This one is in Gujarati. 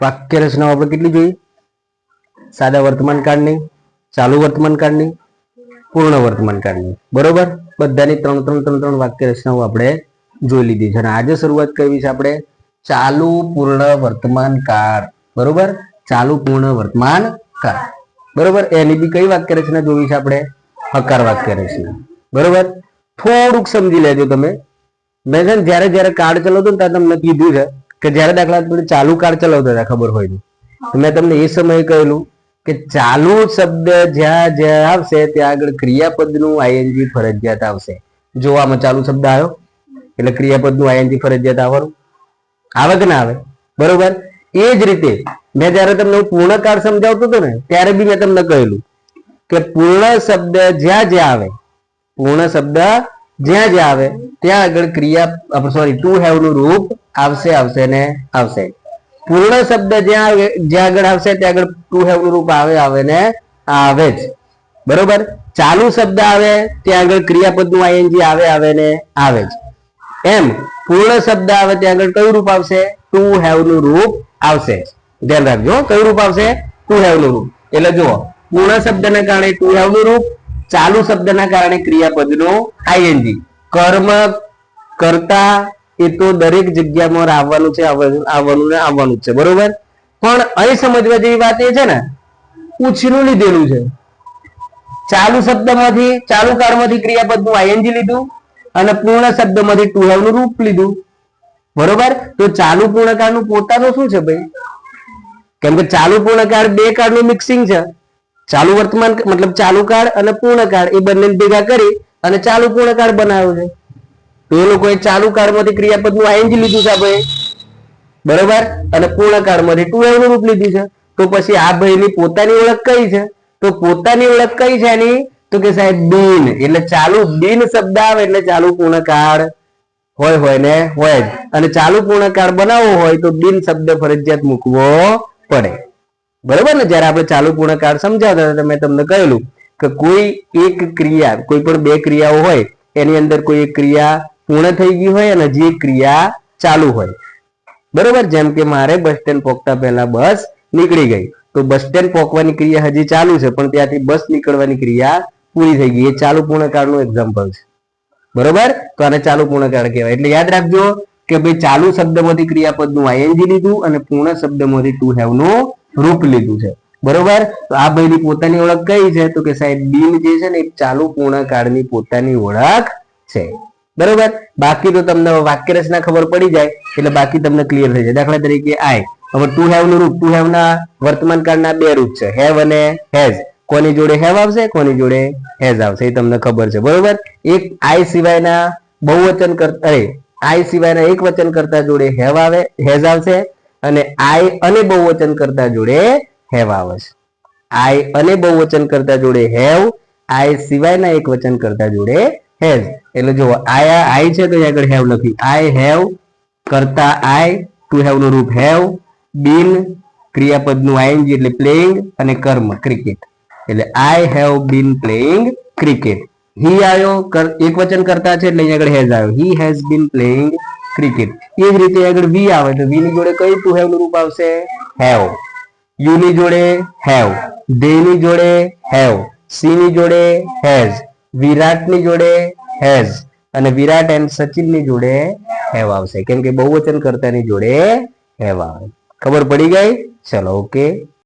વાક્ય રચનાઓ આપણે કેટલી જોઈએ? સાદા વર્તમાનકાળની ચાલુ વર્તમાનકાળની પૂર્ણ વર્તમાનકાળની બરોબર? બધાની ત્રણ ત્રણ ત્રણ ત્રણ વાક્ય રચનાઓ આપણે જોઈ લીધી છે. અને આજે શરૂઆત કરવી છે આપણે ચાલુ પૂર્ણ વર્તમાનકાળ બરોબર? ચાલુ પૂર્ણ વર્તમાનકાળ બરોબર? એની બી કઈ વાક્ય રચના જોવી છે આપણે? હકાર વાક્ય રચના બરોબર? થોડુંક સમજી લેજો તમે. મેં છે ને જયારે જયારે કાર્ડ ચલાવતો ને ત્યારે તમને કીધું છે કે જયારે દાખલા તરીકે ચાલુ કાર્ડ ચલાવતા હતા, ખબર હોય મેં તમને એ સમયે કહેલું કે ચાલુ શબ્દ જ્યાં જ્યાં આવશે, ત્યાં આગળ ક્રિયાપદનું આઈએનજી ફરજિયાત આવશે. જો આમાં ચાલુ શબ્દ આવ્યો? એટલે ક્રિયાપદનું આઈએનજી ફરજિયાત આવવાનું? આવે કે ના આવે? બરોબર? એ જ રીતે મેં જ્યારે તમને પૂર્ણ કાળ સમજાવતો હતો ને, ત્યારે બી મેં તમને કહેલું કે પૂર્ણ શબ્દ જ્યાં જ્યાં આવે, પૂર્ણ શબ્દ જ્યાં જ્યાં આવે, ત્યાં આગળ ક્રિયા સોરી ટુ હેવનું રૂપ આવશે આવશે ને આવશે. પૂર્ણ શબ્દ જ્યાં જ્યાં આગળ આવશે, ત્યાં આગળ ટુ હેવનું રૂપ આવે આવે ને આવે જ. બરોબર? ચાલુ શબ્દ આવે, ત્યાં આગળ ક્રિયાપદનું આઈએનજી આવે આવે ને આવે જ. એમ, પૂર્ણ શબ્દ આવે, ત્યાં આગળ કયું રૂપ આવશે? ટુ હેવનું રૂપ આવશે. ધ્યાન રાખજો, કયું રૂપ આવશે? ટુ હેવનું રૂપ. એટલે જુઓ, પૂર્ણ શબ્દના કારણે ટુ હેવનું રૂપ ચાલુ શબ્દના કારણે ક્રિયાપદનો આઈએનજી કર્મ કરતા એ તો દરેક જગ્યામાં આવવાનું છે આવવાનું ને આવવાનું છે, બરોબર? પણ અહીં સમજવા જેવી વાત એ છે ને, ઉછીનું લીધેલું છે. ચાલુ શબ્દમાંથી, ચાલુ કાળમાંથી ક્રિયાપદનું આઈએનજી લીધું અને પૂર્ણ શબ્દમાંથી ટુ હેવનું રૂપ લીધું. બરોબર? તો ચાલુ પૂર્ણકાળનું પોતાનું શું છે ભાઈ? કેમ કે ચાલુ પૂર્ણકાળ બે કાળનું મિક્સિંગ છે. ચાલુ વર્તમાન મતલબ ચાલુ કાળ અને પૂર્ણ કાળ, એ બંને ભેગા કરી અને ચાલુ પૂર્ણ કાળ બનાવ્યો છે. તો એ લોકોએ ચાલુ કાળમાંથી ક્રિયાપદનું આઈએનજી લીધું છે ભાઈ બરોબર? અને પૂર્ણકાળમાંથી ટુ નું રૂપ લીધું છે. તો પછી આ ભાઈની પોતાની ઓળખ કઈ છે? તો પોતાની ઓળખ કઈ છે એની? તો કે સાહેબ બિન, એટલે ચાલુ બિન શબ્દ આવે એટલે ચાલુ પૂર્ણ કાળ હોય હોય ને હોય જ. અને ચાલુ પૂર્ણ કાળ બનાવવો હોય તો બિન શબ્દ ફરજિયાત મૂકવો પડે. બરોબર ને? જ્યારે આપણે ચાલુ પૂર્ણકાળ સમજાવતા હતા મેં તમને કહેલું કે કોઈ એક ક્રિયા, કોઈ પણ બે ક્રિયાઓ હોય, એની અંદર કોઈ એક ક્રિયા પૂર્ણ થઈ ગઈ હોય અને હજી એક ક્રિયા ચાલુ હોય. બરોબર? જેમ કે મારે બસ સ્ટેન્ડ પહોંચતા પહેલા બસ નીકળી ગઈ. તો બસ સ્ટેન્ડ પહોંચવાની ક્રિયા હજી ચાલુ છે, પણ ત્યાંથી બસ નીકળવાની ક્રિયા પૂરી થઈ ગઈ. એ ચાલુ પૂર્ણકાળનું એક્ઝામ્પલ છે. બરોબર? તો આને ચાલુ પૂર્ણકાળ કહેવાય. એટલે યાદ રાખજો કે ભાઈ ચાલુ શબ્દમાંથી ક્રિયાપદનું આઈએનજી લીધું અને પૂર્ણ શબ્દમાંથી ટુ હેવનું રૂપ લીધું છે. બરોબર? તો આ ભાઈની પોતાની ઓળખ કઈ છે? તો કે સાહેબ, બિન જે છે ને એ ચાલુ પૂર્ણકાળની પોતાની ઓળખ છે. બરોબર? બાકી તો તમને વાક્ય રચના ખબર પડી જાય, એટલે બાકી તમને ક્લિયર થઈ જાય. દાખલા તરીકે આય. હવે ટુ હેવનું રૂપ ટુ હેવ ના વર્તમાન કાળના બે રૂપ છે. હેવ અને હેઝ કોની જોડે હેવ આવશે? કોની જોડે હેઝ આવશે? એ તમને ખબર છે. બરોબર? એક આય સિવાયના બહુવચન કરતા અરે, આય સિવાયના એક વચન કરતા જોડે હેવ આવે હેઝ આવશે. અને આય અને બહુવચન કરતા જોડે હેવ આવે છે. આય અને બહુવચન કરતા જોડે હેવ આય સિવાયના એક વચન કરતા જોડે હેઝ એટલે જો આયા આય છે તો અહીં આગળ હેવ લખી. આઈ હેવ કરતા આય ટુ હેવનું રૂપ હેવ બિન ક્રિયાપદનું આઈએનજી એટલે પ્લેઇંગ અને કર્મ ક્રિકેટ એટલે I have been playing cricket he આવ્યો એક વચન કરતા છે એટલે અહીં આગળ હેઝ આવ્યો. He has been playing cricket. એ જ રીતે આગળ વી આવે તો વી ની જોડે કઈ ટુ હેવનું રૂપ આવશે? હેવ. યુ ની જોડે હેવ. દે ની જોડે હેવ. સી ની જોડે હેઝ. વિરાટની જોડે હેઝ. અને વિરાટ એન્ડ સચિનની જોડે હેવ આવશે. કેમ કે બહુવચન કરતાની જોડે હેવ આવે. ખબર પડી ગઈ? ચલો ઓકે